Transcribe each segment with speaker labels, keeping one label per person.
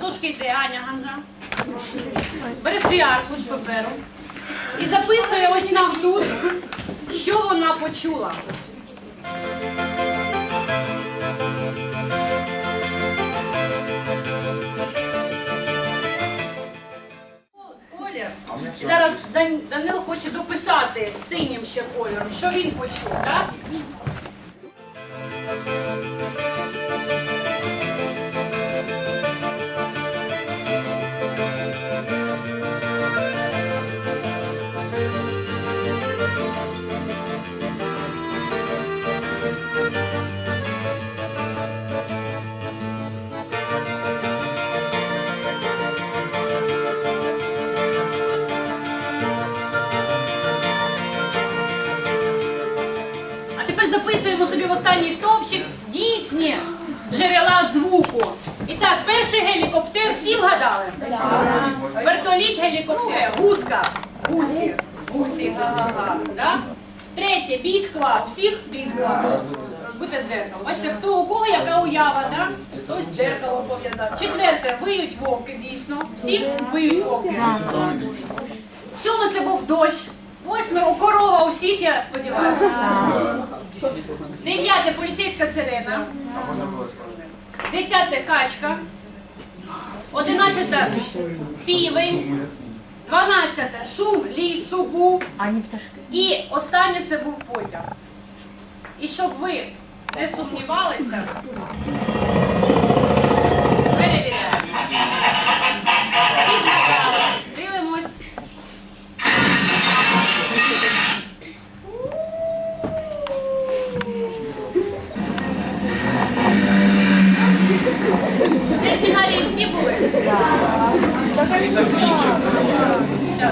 Speaker 1: Дошки йде Аня Ганжа. Бере свій аркуш паперу і записує ось нам тут, що вона почула. І зараз Дан- Данил хоче дописати синім ще кольором, що він почув, так? Тепер записуємо собі в останній стовпчик дійсні джерела звуку. І так, перший гелікоптер всі вгадали? Вертоліт, гелікоптер, гуска, гусі, гусі, га-га-га. Да? Третє, бій скла. У всіх бій скла. Розбите дзеркало. Бачите, хто у кого яка уява, да? хтось дзеркало пов'язав. Четверте, виють вовки, дійсно. Всі виють вовки. Сьоме це був дощ. Восьме у я сподіваюся. Дев'яте поліцейська сирена. Десяте качка. Одинадцяте півень. Дванадцяте шум лісу був. І останнє це був потяг. І щоб ви не сумнівалися,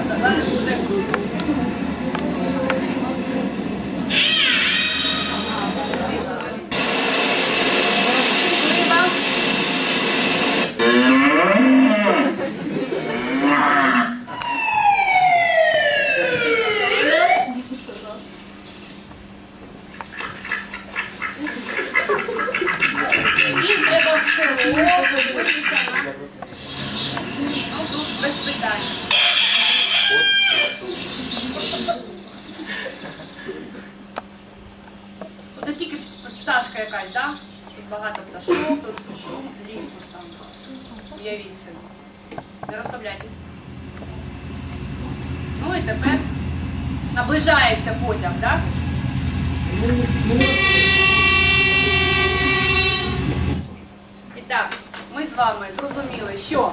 Speaker 1: Thank you. Пташка якась, да? Тут багато пташок, тут шум лісу там. Уявіть собі. Не розслабляйтесь. Ну і тепер наближається потяг, так? І так, ми з вами зрозуміли, що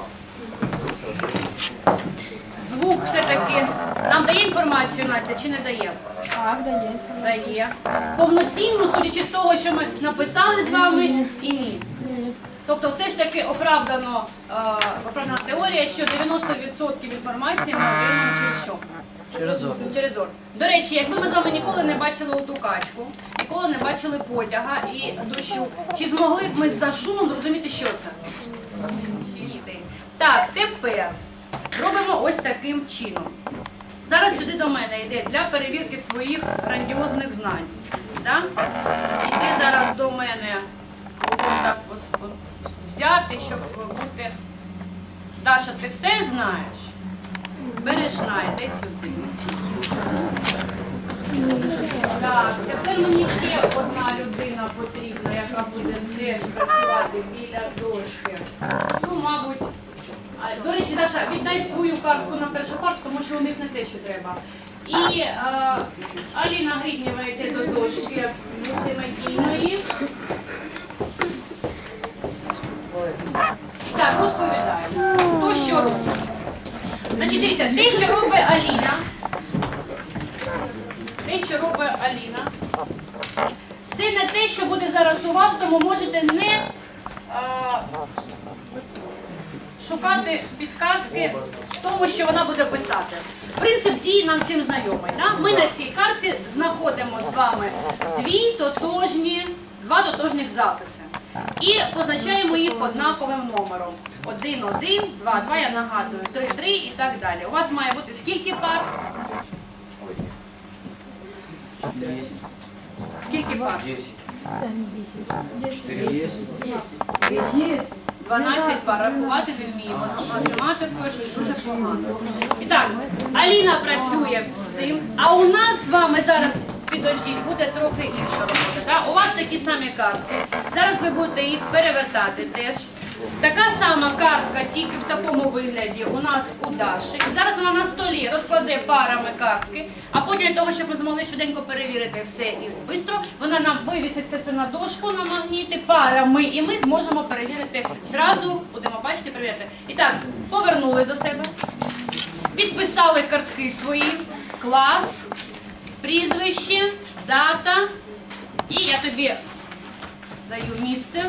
Speaker 1: звук все-таки нам дає інформацію Настя чи не дає?
Speaker 2: Так, дає.
Speaker 1: Дає. Повноцінно, судячи з того, що ми написали з вами, і ні. Тобто все ж таки оправдано, е, оправдана теорія, що 90% інформації ми отримуємо через що?
Speaker 3: Через зору.
Speaker 1: Через зору. До речі, якби ми з вами ніколи не бачили оту качку, ніколи не бачили потяга і дощу, чи змогли б ми за шумом зрозуміти, що це? Діти. Так, тепер робимо ось таким чином. Зараз сюди до мене йде для перевірки своїх грандіозних знань. Да? Йди зараз до мене так взяти, щоб бути. Даша, ти все знаєш? Бережна, йди сюди. Так, тепер мені ще одна людина потрібна, яка буде теж працювати біля дошки. Ну, мабуть. А, до речі, Даша, віддай свою картку на першу картку, тому що у них не те, що треба. І е, Аліна Гріднєва йде до дошки мультимедійної. Так, розповідаю. Хто що робить? Значить, дивіться, те, що робить Аліна, те, що робить Аліна, це не те, що буде зараз у вас, тому можете не а, шукати підказки в тому, що вона буде писати. Принцип дії нам всім знайомий. Да? Ми на цій карті знаходимо з вами дві тотожні, два тотожних записи. І позначаємо їх однаковим номером. 1, 1, 2, 2, я нагадую, 3, 3 і так далі. У вас має бути скільки пар? Скільки пар?
Speaker 3: Десять.
Speaker 2: Там 10.
Speaker 3: Четыре есть.
Speaker 2: Есть.
Speaker 1: 12 пар. Рахувати не вміємо. З математикою щось дуже погано. І так, Аліна працює з цим, а у нас з вами зараз, підождіть, буде трохи інша робота. У вас такі самі картки. Зараз ви будете їх перевертати теж. Така сама картка, тільки в такому вигляді. У нас у Даші. Зараз вона на столі розкладе парами картки, а потім для того, щоб ми змогли швиденько перевірити все і швидко, вона нам вивісить це на дошку на магніти парами, і ми зможемо перевірити зразу, будемо бачити, перевірити. І так, повернули до себе, підписали картки свої, клас, прізвище, дата, і я тобі даю місце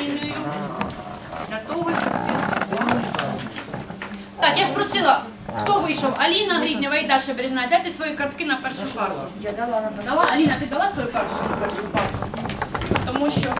Speaker 1: вибільною для того, щоб так, я ж просила, хто вийшов? Аліна Гріднєва і Даша Бережна. Дайте свої картки на першу парту.
Speaker 2: Я дала на
Speaker 1: Дала? Аліна, ти дала свою картку на першу парту? Тому що